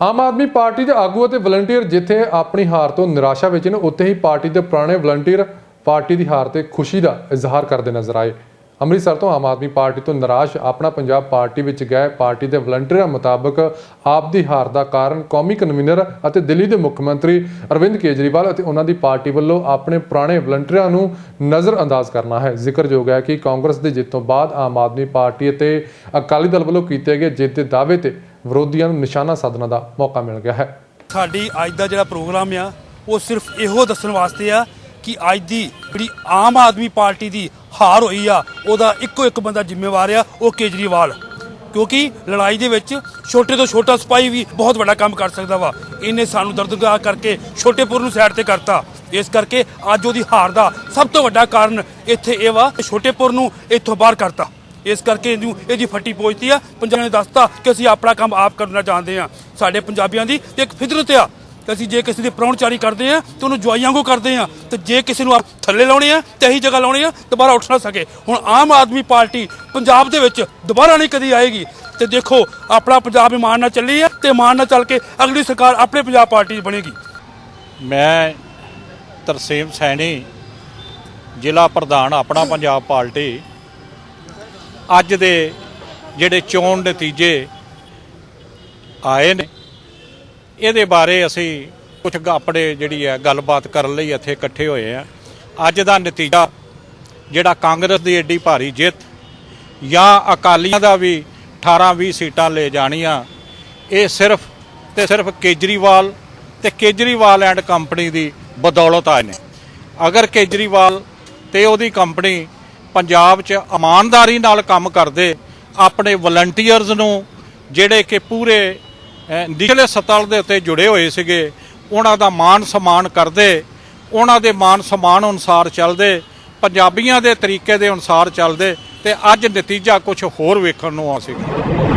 Aam Aadmi party ਦੇ ਆਗੂ ਅਤੇ ਵਲੰਟੀਅਰ ਜਿੱਥੇ ਆਪਣੀ ਹਾਰ ਤੋਂ ਨਿਰਾਸ਼ਾ ਵਿੱਚ ਨੇ, ਉੱਥੇ ਹੀ ਪਾਰਟੀ ਦੇ ਪੁਰਾਣੇ ਵਲੰਟੀਅਰ ਪਾਰਟੀ ਦੀ ਹਾਰ ਤੇ ਖੁਸ਼ੀ ਦਾ ਇਜ਼ਹਾਰ ਕਰਦੇ ਨਜ਼ਰ ਆਏ। ਅੰਮ੍ਰਿਤਸਰ ਤੋਂ ਆਮ ਆਦਮੀ ਪਾਰਟੀ ਤੋਂ ਨਿਰਾਸ਼ ਆਪਣਾ ਪੰਜਾਬ ਪਾਰਟੀ ਵਿੱਚ ਗਏ ਪਾਰਟੀ ਦੇ ਵਲੰਟੀਅਰਾਂ ਮੁਤਾਬਕ ਆਪ ਦੀ ਹਾਰ ਦਾ ਕਾਰਨ ਕੌਮੀ ਕਨਵੀਨਰ ਅਤੇ ਦਿੱਲੀ ਦੇ ਮੁੱਖ ਮੰਤਰੀ ਅਰਵਿੰਦ ਕੇਜਰੀਵਾਲ ਅਤੇ ਉਹਨਾਂ ਦੀ ਪਾਰਟੀ ਵੱਲੋਂ ਆਪਣੇ ਪੁਰਾਣੇ ਵਲੰਟੀਅਰਾਂ ਨੂੰ ਨਜ਼ਰਅੰਦਾਜ਼ ਕਰਨਾ ਹੈ। ਜ਼ਿਕਰਯੋਗ ਹੈ ਕਿ ਕਾਂਗਰਸ ਦੀ ਜਿੱਤ ਤੋਂ ਬਾਅਦ ਆਮ ਆਦਮੀ ਪਾਰਟੀ ਅਤੇ ਅਕਾਲੀ ਦਲ ਵੱਲੋਂ ਕੀਤੇ ਗਏ ਜਿੱਤ ਦੇ ਦਾਅਵੇ ਤੇ ਵਿਰੋਧੀਆਂ ਨੂੰ ਨਿਸ਼ਾਨਾ ਸਾਧਣ ਦਾ ਮੌਕਾ ਮਿਲ ਗਿਆ ਹੈ। ਸਾਡੀ ਅੱਜ ਦਾ ਜਿਹੜਾ ਪ੍ਰੋਗਰਾਮ ਆ, ਉਹ ਸਿਰਫ ਇਹੋ ਦੱਸਣ ਵਾਸਤੇ ਆ ਕਿ ਅੱਜ ਦੀ ਜਿਹੜੀ ਆਮ ਆਦਮੀ ਪਾਰਟੀ ਦੀ ਹਾਰ ਹੋਈ ਆ, ਉਹਦਾ ਇੱਕੋ ਇੱਕ ਬੰਦਾ ਜ਼ਿੰਮੇਵਾਰ ਆ, ਉਹ ਕੇਜਰੀਵਾਲ। ਕਿਉਂਕਿ ਲੜਾਈ ਦੇ ਵਿੱਚ ਛੋਟੇ ਤੋਂ ਛੋਟਾ ਸਿਪਾਹੀ ਵੀ ਬਹੁਤ ਵੱਡਾ ਕੰਮ ਕਰ ਸਕਦਾ ਵਾ। ਇਹਨੇ ਸਾਨੂੰ ਦਰਦਗਾਹ ਕਰਕੇ ਛੋਟੇਪੁਰ ਨੂੰ ਸਾਈਡ ਤੇ ਕਰਤਾ। ਇਸ ਕਰਕੇ ਅੱਜ ਉਹਦੀ ਹਾਰ ਦਾ ਸਭ ਤੋਂ ਵੱਡਾ ਕਾਰਨ ਇੱਥੇ ਇਹ ਵਾ ਕਿ ਛੋਟੇਪੁਰ ਨੂੰ ਇੱਥੋਂ ਬਾਹਰ ਕਰਤਾ। ਇਸ ਕਰਕੇ ਇਹਨੂੰ ਇਹਦੀ ਫੱਟੀ ਪਹੁੰਚਦੀ ਆ। ਪੰਜਾਬੀਆਂ ਨੇ ਦੱਸਤਾ ਕਿ ਅਸੀਂ ਆਪਣਾ ਕੰਮ ਆਪ ਕਰਨਾ ਚਾਹੁੰਦੇ ਆ। ਸਾਡੇ ਪੰਜਾਬੀਆਂ ਦੀ ਇੱਕ ਫਿਤਰਤ ਆ ਕਿ ਅਸੀਂ ਜੇ ਕਿਸੇ ਦੀ ਪ੍ਰਾਹੁਣਚਾਰੀ ਕਰਦੇ ਆ ਤੇ ਉਹਨੂੰ ਜਵਾਈਆਂ ਵਾਂਗੂ ਕਰਦੇ ਆ ਤੇ ਜੇ ਕਿਸੇ ਨੂੰ ਆਪ ਥੱਲੇ ਲਾਉਣੇ ਆ ਤੇ ਇਹੀ ਜਗ੍ਹਾ ਲਾਉਣੀ ਆ, ਦੁਬਾਰਾ ਉੱਠ ਨਾ ਸਕੇ। ਹੁਣ ਆਮ ਆਦਮੀ ਪਾਰਟੀ ਪੰਜਾਬ ਦੇ ਵਿੱਚ ਦੁਬਾਰਾ ਨਹੀਂ ਕਦੀ ਆਏਗੀ। ਤੇ ਦੇਖੋ, ਆਪਣਾ ਪੰਜਾਬ ਇਮਾਨ ਨਾਲ ਚੱਲੀ ਆ ਤੇ ਇਮਾਨ ਨਾਲ ਚੱਲ ਕੇ ਅਗਲੀ ਸਰਕਾਰ ਆਪਣੇ ਪੰਜਾਬ ਪਾਰਟੀ ਦੀ ਬਣੇਗੀ। ਮੈਂ ਤਰਸੇਮ ਸੈਣੀ, ਜ਼ਿਲ੍ਹਾ ਪ੍ਰਧਾਨ ਆਪਣਾ ਪੰਜਾਬ ਪਾਰਟੀ ਅੱਜ ਦੇ ਜਿਹੜੇ ਚੋਣ ਨਤੀਜੇ ਆਏ ਨੇ, ਇਹਦੇ ਬਾਰੇ ਅਸੀਂ ਕੁਝ ਆਪਣੇ ਜਿਹੜੀ ਹੈ ਗੱਲਬਾਤ ਕਰਨ ਲਈ ਇੱਥੇ ਇਕੱਠੇ ਹੋਏ ਆ ਅੱਜ ਦਾ ਨਤੀਜਾ ਜਿਹੜਾ ਕਾਂਗਰਸ ਦੀ ਏਡੀ ਭਾਰੀ ਜਿੱਤ ਜਾਂ ਅਕਾਲੀਆਂ ਦਾ ਵੀ 18 20 ਸੀਟਾਂ ਲੈ ਜਾਣੀਆਂ, ਇਹ ਸਿਰਫ ਤੇ ਸਿਰਫ ਕੇਜਰੀਵਾਲ ਤੇ ਕੇਜਰੀਵਾਲ ਐਂਡ ਕੰਪਨੀ ਦੀ ਬਦੌਲਤ ਆਏ ਨੇ। ਅਗਰ ਕੇਜਰੀਵਾਲ ਤੇ ਉਹਦੀ ਕੰਪਨੀ ਪੰਜਾਬ 'ਚ ਇਮਾਨਦਾਰੀ ਨਾਲ ਕੰਮ ਕਰਦੇ ਆਪਣੇ ਵਲੰਟੀਅਰਸ ਨੂੰ ਜਿਹੜੇ ਕਿ ਪੂਰੇ ਅਹ, ਨਿਚਲੇ ਸਤਲ ਦੇ ਉੱਤੇ ਜੁੜੇ ਹੋਏ ਸੀਗੇ ਉਹਨਾਂ ਦਾ ਮਾਣ ਸਨਮਾਨ ਕਰਦੇ ਉਹਨਾਂ ਦੇ ਮਾਣ ਸਨਮਾਨ ਅਨੁਸਾਰ ਚੱਲਦੇ ਪੰਜਾਬੀਆਂ ਦੇ ਤਰੀਕੇ ਦੇ ਅਨੁਸਾਰ ਚੱਲਦੇ ਤੇ ਅੱਜ ਨਤੀਜਾ ਕੁਝ ਹੋਰ ਵੇਖਣ ਨੂੰ ਆ ਸੀਗਾ।